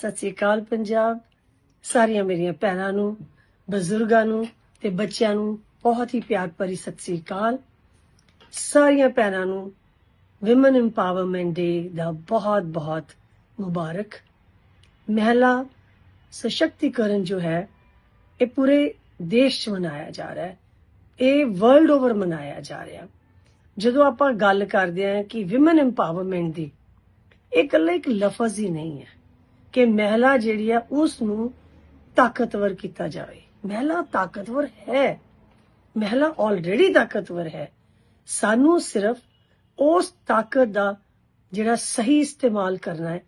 ਸਤਿ ਸ੍ਰੀ ਅਕਾਲ ਪੰਜਾਬ। ਸਾਰੀਆਂ ਮੇਰੀਆਂ ਭੈਣਾਂ ਨੂੰ, ਬਜ਼ੁਰਗਾਂ ਨੂੰ ਤੇ ਬੱਚਿਆਂ ਨੂੰ ਬਹੁਤ ਹੀ ਪਿਆਰ ਭਰੀ ਸਤਿ ਸ੍ਰੀ ਅਕਾਲ। ਸਾਰੀਆਂ ਭੈਣਾਂ ਨੂੰ ਵਿਮਨ ਇੰਪਾਵਰਮੈਂਟ ਡੇ ਦਾ ਬਹੁਤ ਬਹੁਤ ਮੁਬਾਰਕ। ਮਹਿਲਾ ਸਸ਼ਕਤੀਕਰਨ ਜੋ ਹੈ, ਇਹ ਪੂਰੇ ਦੇਸ਼ 'ਚ ਮਨਾਇਆ ਜਾ ਰਿਹਾ ਹੈ। ਇਹ ਵਰਲਡ ਓਵਰ ਮਨਾਇਆ ਜਾ ਰਿਹਾ। ਜਦੋਂ ਆਪਾਂ ਗੱਲ ਕਰਦੇ ਹਾਂ ਕਿ ਵਿਮਨ ਇੰਪਾਵਰਮੈਂਟ ਦੀ ਇਹ ਇਕੱਲਾ ਇੱਕ ਲਫ਼ਜ਼ ਹੀ ਨਹੀਂ ਹੈ। ਕਿ ਮਹਿਲਾ ਜਿਹੜੀ ਹੈ ਉਸ ਨੂੰ ਤਾਕਤਵਰ ਕੀਤਾ ਜਾਵੇ। ਮਹਿਲਾ ਤਾਕਤਵਰ ਹੈ। ਮਹਿਲਾ ਆਲਰੇਡੀ ਤਾਕਤਵਰ ਹੈ। ਸਾਨੂੰ ਸਿਰਫ ਉਸ ਤਾਕਤ ਦਾ ਜਿਹੜਾ ਸਹੀ ਇਸਤੇਮਾਲ ਕਰਨਾ ਹੈ।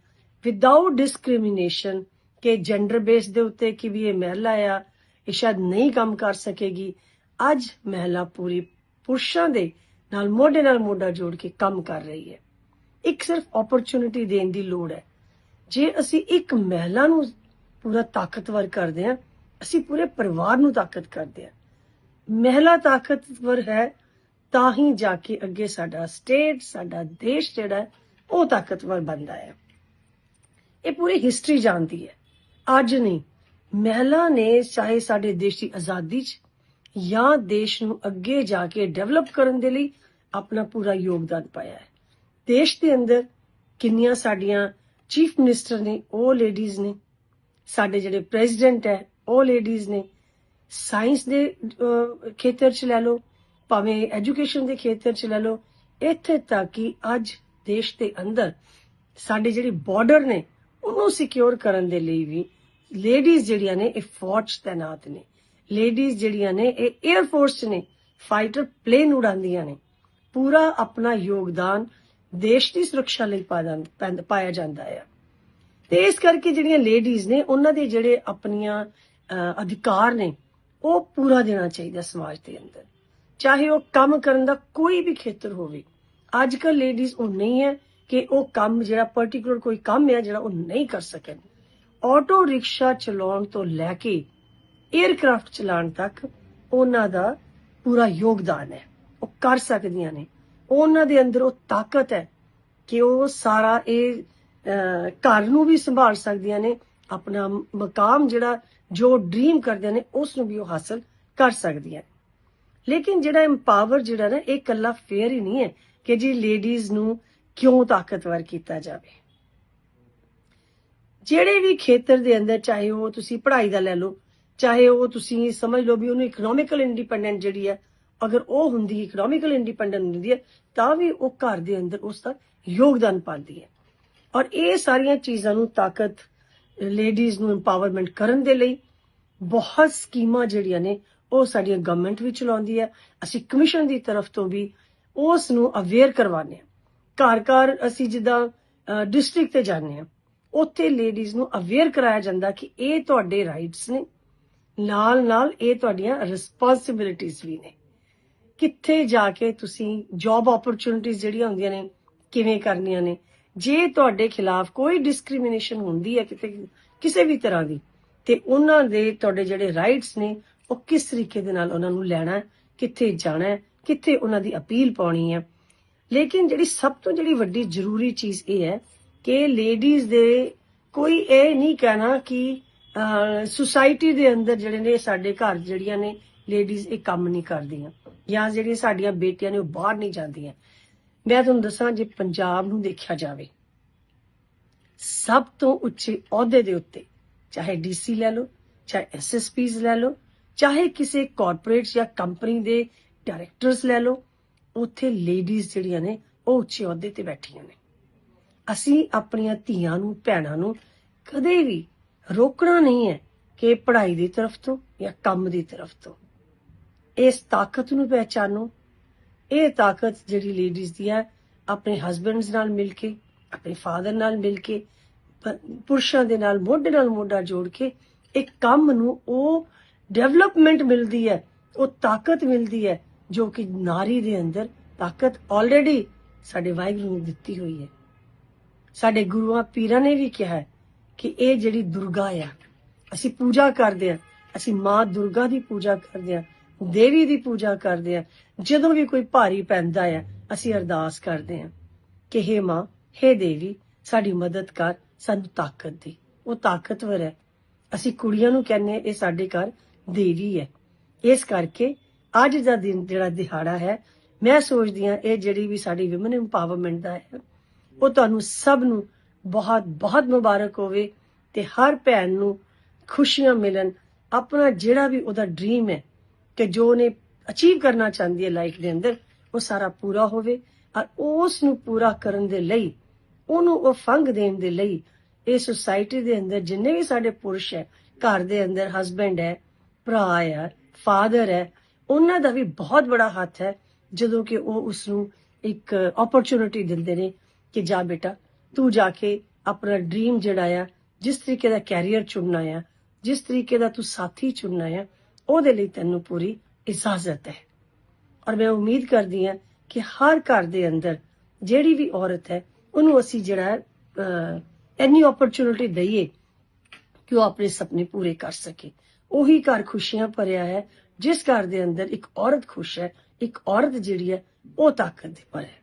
ਵਿਦਆਊਟ ਡਿਸਕ੍ਰਿਮੀਨੇਸ਼ਨ ਕਿ ਜੈਂਡਰ ਬੇਸ ਦੇ ਉੱਤੇ ਕਿ ਵੀ ਇਹ ਮਹਿਲਾ ਆ, ਇਹ ਸ਼ਾਇਦ ਨਹੀਂ ਕੰਮ ਕਰ ਸਕੇਗੀ। ਅੱਜ ਮਹਿਲਾ ਪੂਰੀ ਪੁਰਸ਼ਾਂ ਦੇ ਨਾਲ ਮੋਢੇ ਨਾਲ ਮੋਢਾ ਜੋੜ ਕੇ ਕੰਮ ਕਰ ਰਹੀ ਹੈ। ਇੱਕ ਸਿਰਫ ਓਪਰਚੁਨਿਟੀ ਦੇਣ ਦੀ ਲੋੜ ਹੈ। ਜੇ ਅਸੀਂ ਇੱਕ ਮਹਿਲਾ ਨੂੰ ਪੂਰਾ ਤਾਕਤਵਰ ਕਰਦੇ ਹਾਂ, ਅਸੀਂ ਪੂਰੇ ਪਰਿਵਾਰ ਨੂੰ ਤਾਕਤ ਕਰਦੇ ਹਾਂ। ਮਹਿਲਾ ਤਾਕਤਵਰ ਹੈ, ਤਾਂ ਹੀ ਜਾ ਕੇ ਅੱਗੇ ਸਾਡਾ ਸਟੇਟ, ਸਾਡਾ ਦੇਸ਼ ਜਿਹੜਾ ਉਹ ਤਾਕਤਵਰ ਬਣਦਾ ਹੈ। ਇਹ ਪੂਰੀ ਹਿਸਟਰੀ ਜਾਣਦੀ ਹੈ। ਅੱਜ ਨਹੀਂ, ਮਹਿਲਾ ਨੇ ਚਾਹੇ ਸਾਡੇ ਦੇਸ਼ ਦੀ ਆਜ਼ਾਦੀ 'ਚ ਜਾਂ ਦੇਸ਼ ਨੂੰ ਅੱਗੇ ਜਾ ਕੇ ਡਿਵੈਲਪ ਕਰਨ ਦੇ ਲਈ ਆਪਣਾ ਪੂਰਾ ਯੋਗਦਾਨ ਪਾਇਆ ਹੈ। ਦੇਸ਼ ਦੇ ਅੰਦਰ ਕਿੰਨੀਆਂ ਸਾਡੀਆਂ ਚੀਫ ਮਿਨਿਸਟਰ ਨੇ, ਉਹ ਲੇਡੀਜ਼ ਨੇ, ਸਾਡੇ ਜਿਹੜੇ ਪ੍ਰੈਜ਼ੀਡੈਂਟ ਹੈ, ਉਹ ਲੇਡੀਜ਼ ਨੇ ਸਾਇੰਸ ਦੇ ਖੇਤਰ 'ਚ ਲੈ ਲਓ, ਭਾਵੇਂ ਐਜੂਕੇਸ਼ਨ ਦੇ ਖੇਤਰ 'ਚ ਲੈ ਲਓ, ਇੱਥੇ ਤੱਕ ਕਿ ਅੱਜ ਦੇਸ਼ ਦੇ ਅੰਦਰ ਸਾਡੇ ਜਿਹੜੇ ਬਾਰਡਰ ਨੇ, ਉਹਨੂੰ ਸਿਕਿਉਰ ਕਰਨ ਦੇ ਲਈ ਵੀ ਲੇਡੀਜ਼ ਜਿਹੜੀਆਂ ਨੇ, ਇਹ ਫੌਜ 'ਚ ਤੈਨਾਤ ਨੇ। ਲੇਡੀਜ਼ ਜਿਹੜੀਆਂ ਨੇ, ਇਹ 에ਅਰ ਫੋਰਸ 'ਚ ਨੇ ਫਾਈਟਰ ਪਲੇਨ ਉਡਾਉਂਦੀਆਂ ਨੇ। ਪੂਰਾ ਆਪਣਾ ਯੋਗਦਾਨ ਦੇਸ਼ ਦੀ ਸੁਰੱਖਿਆ ਲਈ ਪਾ ਜਾਂ- ਪਾਇਆ ਜਾਂਦਾ ਹੈ ਤੇ ਇਸ ਕਰਕੇ ਜਿਹੜੀਆਂ ਲੇਡੀਜ਼ ਨੇ, ਉਹਨਾਂ ਦੇ ਜਿਹੜੇ ਆਪਣੀਆਂ ਅਧਿਕਾਰ ਨੇ, ਉਹ ਪੂਰਾ ਦੇਣਾ ਚਾਹੀਦਾ ਸਮਾਜ ਦੇ ਅੰਦਰ। ਚਾਹੇ ਉਹ ਕੰਮ ਕਰਨ ਦਾ ਕੋਈ ਵੀ ਖੇਤਰ ਹੋਵੇ। ਅੱਜ ਕੱਲ ਲੇਡੀਜ਼ ਉਹ ਨਹੀਂ ਹੈ ਕਿ ਉਹ ਕੰਮ ਜਿਹੜਾ ਪਾਰਟਿਕੂਲਰ ਕੋਈ ਕੰਮ ਹੈ ਜਿਹੜਾ ਉਹ ਨਹੀਂ ਕਰ ਸਕਣ। ਆਟੋ ਰਿਕਸ਼ਾ ਚਲਾਉਣ ਤੋਂ ਲੈ ਕੇ 에ਅਰਕ੍ਰਾਫਟ ਚਲਾਉਣ ਤੱਕ ਉਹਨਾਂ ਦਾ ਪੂਰਾ ਯੋਗਦਾਨ ਹੈ। ਉਹ ਕਰ ਸਕਦੀਆਂ ਨੇ। ਉਹਨਾਂ ਦੇ ਅੰਦਰ ਉਹ ਤਾਕਤ ਹੈ ਕਿ ਉਹ ਸਾਰਾ ਇਹ ਘਰ ਨੂੰ ਵੀ ਸੰਭਾਲ ਸਕਦੀਆਂ ਨੇ, ਆਪਣਾ ਮਕਾਮ ਜਿਹੜਾ, ਜੋ ਡ੍ਰੀਮ ਕਰਦੇ ਨੇ, ਉਸ ਨੂੰ ਵੀ ਉਹ ਹਾਸਲ ਕਰ ਸਕਦੀਆਂ ਨੇ। ਲੇਕਿਨ ਜਿਹੜਾ ਐਮਪਾਵਰ ਜਿਹੜਾ ਨਾ, ਇਹ ਇਕੱਲਾ ਫੇਅਰ ਹੀ ਨਹੀਂ ਹੈ ਕਿ ਜੀ ਲੇਡੀਜ਼ ਨੂੰ ਕਿਉਂ ਤਾਕਤਵਰ ਕੀਤਾ ਜਾਵੇ। ਜਿਹੜੇ ਵੀ ਖੇਤਰ ਦੇ ਅੰਦਰ ਚਾਹੇ ਉਹ ਤੁਸੀਂ ਪੜ੍ਹਾਈ ਦਾ ਲੈ ਲਓ, ਚਾਹੇ ਉਹ ਤੁਸੀਂ ਸਮਝ ਲਓ ਵੀ ਉਹਨੂੰ ਇਕਨੋਮਿਕਲ ਇੰਡੀਪੈਂਡੈਂਟ ਜਿਹੜੀ ਹੈ ਅਗਰ ਉਹ ਹੁੰਦੀ ਇਕਨੋਮਿਕਲ ਇੰਡੀਪੈਂਡੈਂਟ ਹੁੰਦੀ ਹੈ, ਤਾਂ ਵੀ ਉਹ ਘਰ ਦੇ ਅੰਦਰ ਉਸ ਦਾ ਯੋਗਦਾਨ ਪਾਉਂਦੀ ਹੈ। ਔਰ ਇਹ ਸਾਰੀਆਂ ਚੀਜ਼ਾਂ ਨੂੰ ਤਾਕਤ ਲੇਡੀਜ਼ ਨੂੰ ਇੰਪਾਵਰਮੈਂਟ ਕਰਨ ਦੇ ਲਈ ਬਹੁਤ ਸਕੀਮਾਂ ਜਿਹੜੀਆਂ ਨੇ, ਉਹ ਸਾਡੀਆਂ ਗਵਰਨਮੈਂਟ ਵੀ ਚਲਾਉਂਦੀ ਹੈ। ਅਸੀਂ ਕਮਿਸ਼ਨ ਦੀ ਤਰਫ ਤੋਂ ਵੀ ਉਸ ਨੂੰ ਅਵੇਅਰ ਕਰਵਾਉਂਦੇ ਹਾਂ। ਘਰ ਘਰ ਅਸੀਂ ਜਿੱਦਾਂ ਡਿਸਟ੍ਰਿਕਟ ਤੇ ਜਾਂਦੇ ਹਾਂ, ਉੱਥੇ ਲੇਡੀਜ਼ ਨੂੰ ਅਵੇਅਰ ਕਰਾਇਆ ਜਾਂਦਾ ਕਿ ਇਹ ਤੁਹਾਡੇ ਰਾਈਟਸ ਨੇ। ਨਾਲ ਨਾਲ ਇਹ ਤੁਹਾਡੀਆਂ ਰਿਸਪੌਂਸਿਬਿਲਿਟੀਆਂ ਵੀ ਨੇ। ਕਿੱਥੇ ਜਾ ਕੇ ਤੁਸੀਂ ਜੌਬ ਓਪਰਚੁਨਿਟੀਆਂ ਜਿਹੜੀਆਂ ਹੁੰਦੀਆਂ ਨੇ, ਕਿਵੇਂ ਕਰਨੀਆਂ ਨੇ? ਜੇ ਤੁਹਾਡੇ ਖਿਲਾਫ ਕੋਈ ਡਿਸਕ੍ਰਿਮੀਨੇਸ਼ਨ ਹੁੰਦੀ ਹੈ ਕਿਤੇ, ਕਿਸੇ ਵੀ ਤਰ੍ਹਾਂ ਦੀ, ਤੇ ਉਹਨਾਂ ਦੇ ਤੁਹਾਡੇ ਜਿਹੜੇ ਰਾਈਟਸ ਨੇ, ਉਹ ਕਿਸ ਤਰੀਕੇ ਦੇ ਨਾਲ ਉਹਨਾਂ ਨੂੰ ਲੈਣਾ ਹੈ, ਕਿੱਥੇ ਜਾਣਾ ਹੈ, ਕਿੱਥੇ ਉਹਨਾਂ ਦੀ ਅਪੀਲ ਪਾਉਣੀ ਹੈ? ਲੇਕਿਨ ਜਿਹੜੀ ਸਭ ਤੋਂ ਜਿਹੜੀ ਵੱਡੀ ਜ਼ਰੂਰੀ ਚੀਜ਼ ਇਹ ਹੈ ਕਿ ਲੇਡੀਜ਼ ਦੇ ਕੋਈ ਇਹ ਨਹੀਂ ਕਹਿਣਾ ਕਿ ਸੁਸਾਇਟੀ ਦੇ ਅੰਦਰ ਜਿਹੜੇ ਨੇ ਸਾਡੇ ਘਰ ਜਿਹੜੀਆਂ ਨੇ ਲੇਡੀਜ਼ ਇਹ ਕੰਮ ਨਹੀਂ ਕਰਦੀਆਂ। ਜਾਂ ਜਿਹੜੀਆਂ ਸਾਡੀਆਂ ਬੇਟੀਆਂ ਨੇ ਉਹ ਬਾਹਰ ਨਹੀਂ ਜਾਂਦੀਆਂ। ਮੈਂ ਤੁਹਾਨੂੰ ਦੱਸਾਂ, ਜੇ ਪੰਜਾਬ ਨੂੰ ਦੇਖਿਆ ਜਾਵੇ, ਸਭ ਤੋਂ ਉੱਚੇ ਅਹੁਦੇ ਦੇ ਉੱਤੇ, ਚਾਹੇ ਡੀਸੀ ਲੈ ਲਓ, ਚਾਹੇ ਐਸਐਸਪੀਜ਼ ਲੈ ਲਓ, ਚਾਹੇ ਕਿਸੇ ਕਾਰਪੋਰੇਟ ਜਾਂ ਕੰਪਨੀ ਦੇ ਡਾਇਰੈਕਟਰਸ ਲੈ ਲਓ, ਉੱਥੇ ਲੇਡੀਜ਼ ਜਿਹੜੀਆਂ ਨੇ, ਉਹ ਉੱਚੇ ਅਹੁਦੇ ਤੇ ਬੈਠੀਆਂ ਨੇ। ਅਸੀਂ ਆਪਣੀਆਂ ਧੀਆਂ ਨੂੰ, ਭੈਣਾਂ ਨੂੰ ਕਦੇ ਵੀ ਰੋਕਣਾ ਨਹੀਂ ਹੈ ਕਿ ਪੜ੍ਹਾਈ ਦੀ ਤਰਫ ਤੋਂ ਜਾਂ ਕੰਮ ਦੀ ਤਰਫ ਤੋਂ। ਇਸ ਤਾਕਤ ਨੂੰ ਪਹਿਚਾਨੋ। ਇਹ ਤਾਕਤ ਜਿਹੜੀ ਲੇਡੀਜ਼ ਦੀ ਹੈ, ਆਪਣੇ ਹਸਬੰਡਸ ਨਾਲ ਮਿਲ ਕੇ, ਆਪਣੇ ਫਾਦਰ ਨਾਲ ਮਿਲ ਕੇ ਪੁਰਸ਼ਾਂ ਦੇ ਨਾਲ, ਮੋਢੇ ਨਾਲ ਮੋਢਾ ਜੋੜ ਕੇ, ਇੱਕ ਕੰਮ ਨੂੰ ਉਹ ਡਿਵੈਲਪਮੈਂਟ ਮਿਲਦੀ ਹੈ, ਉਹ ਤਾਕਤ ਮਿਲਦੀ ਹੈ, ਜੋ ਕਿ ਨਾਰੀ ਦੇ ਅੰਦਰ ਤਾਕਤ ਆਲਰੇਡੀ ਸਾਡੇ ਵਾਹਿਗੁਰੂ ਨੇ ਦਿੱਤੀ ਹੋਈ ਹੈ। ਸਾਡੇ ਗੁਰੂਆਂ ਪੀਰਾਂ ਨੇ ਵੀ ਕਿਹਾ ਹੈ ਕਿ ਇਹ ਜਿਹੜੀ ਦੁਰਗਾ ਆ, ਅਸੀਂ ਪੂਜਾ ਕਰਦੇ ਆ ਅਸੀਂ ਮਾਂ ਦੁਰਗਾ ਦੀ ਪੂਜਾ ਕਰਦੇ ਆ ਦੇਵੀ ਦੀ ਪੂਜਾ ਕਰਦੇ ਆ। ਜਦੋਂ ਵੀ ਕੋਈ ਭਾਰੀ ਪੈਂਦਾ ਆ, ਅਸੀਂ ਅਰਦਾਸ ਕਰਦੇ ਆ ਕਿ हे ਮਾਂ हे ਦੇਵੀ, ਸਾਡੀ ਮਦਦ ਕਰ, ਸਾਨੂੰ ਤਾਕਤ ਦੇ। ਉਹ ਤਾਕਤਵਰ ਹੈ। ਅਸੀਂ ਕੁੜੀਆਂ ਨੂੰ ਕਹਿੰਨੇ ਇਹ ਸਾਡੇ ਘਰ ਦੇਵੀ ਹੈ। ਇਸ ਕਰਕੇ ਅੱਜ ਦਾ ਦਿਨ ਜਿਹੜਾ ਦਿਹਾੜਾ ਹੈ, ਮੈਂ ਸੋਚਦੀ ਹਾਂ, ਇਹ ਜਿਹੜੀ ਵੀ ਸਾਡੀ ਔਮਨ ਇੰਪਾਵਰਮੈਂਟ ਦਾ ਹੈ, ਉਹ ਤੁਹਾਨੂੰ ਸਭ ਨੂੰ ਬਹੁਤ ਬਹੁਤ ਮੁਬਾਰਕ ਹੋਵੇ ਤੇ ਹਰ ਭੈਣ ਨੂੰ ਖੁਸ਼ੀਆਂ ਮਿਲਣ। ਆਪਣਾ ਜਿਹੜਾ ਵੀ ਉਹਦਾ ਡ੍ਰੀਮ ਹੈ ਕਿ ਜੋ ਉਹਨੇ ਅਚੀਵ ਕਰਨਾ ਚਾਹੁੰਦੀ ਹੈ ਲਾਈਫ ਦੇ ਅੰਦਰ, ਉਹ ਸਾਰਾ ਪੂਰਾ ਹੋਵੇ ਔਰ ਉਸ ਨੂੰ ਪੂਰਾ ਕਰਨ ਦੇ ਲਈ, ਉਹਨੂੰ ਉਹ ਫੰਗ ਦੇਣ ਦੇ ਲਈ, ਇਹ ਸੋਸਾਇਟੀ ਦੇ ਅੰਦਰ ਜਿੰਨੇ ਵੀ ਸਾਡੇ ਪੁਰਸ਼ ਹੈ, ਘਰ ਦੇ ਅੰਦਰ ਹਸਬੰਡ ਹੈ, ਭਰਾ ਹੈ ਫਾਦਰ ਹੈ, ਉਹਨਾਂ ਦਾ ਵੀ ਬਹੁਤ ਬੜਾ ਹੱਥ ਹੈ, ਜਦੋਂ ਕਿ ਉਹ ਉਸ ਨੂੰ ਇੱਕ ਓਪਰਚੁਨਿਟੀ ਦਿੰਦੇ ਨੇ ਕਿ ਜਾ ਬੇਟਾ, ਤੂੰ ਜਾ ਕੇ ਆਪਣਾ ਡ੍ਰੀਮ ਜਿਹੜਾ ਆ, ਜਿਸ ਤਰੀਕੇ ਦਾ ਕੈਰੀਅਰ ਚੁਣਨਾ ਆ, ਜਿਸ ਤਰੀਕੇ ਦਾ ਤੂੰ ਸਾਥੀ ਚੁਣਨਾ ਆ ਉਹਦੇ ਲਈ ਤੈਨੂੰ ਪੂਰੀ ਇਜਾਜ਼ਤ ਹੈ। ਔਰ ਮੈਂ ਉਮੀਦ ਕਰਦੀ ਹਾਂ ਕਿ ਹਰ ਘਰ ਦੇ ਅੰਦਰ ਜਿਹੜੀ ਵੀ ਔਰਤ ਹੈ, ਉਹਨੂੰ ਅਸੀਂ ਜਿਹੜਾ ਇੰਨੀ ਓਪਰਚ्युनिटी ਦਈਏ ਕਿ ਉਹ ਆਪਣੇ ਸੁਪਨੇ ਪੂਰੇ ਕਰ ਸਕੇ। ਉਹੀ ਘਰ ਖੁਸ਼ੀਆਂ ਭਰਿਆ ਹੈ, ਜਿਸ ਘਰ ਦੇ ਅੰਦਰ ਇੱਕ ਔਰਤ ਖੁਸ਼ ਹੈ, ਇੱਕ ਔਰਤ ਜਿਹੜੀ ਹੈ, ਉਹ ਤਾਕਤ ਦੀ ਪਰ ਹੈ।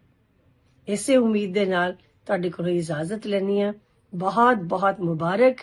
ਇਸੇ ਉਮੀਦ ਦੇ ਨਾਲ ਤੁਹਾਡੇ ਕੋਲੋਂ ਇਜਾਜ਼ਤ ਲੈਣੀ ਹੈ। ਬਹੁਤ ਬਹੁਤ ਮੁਬਾਰਕ।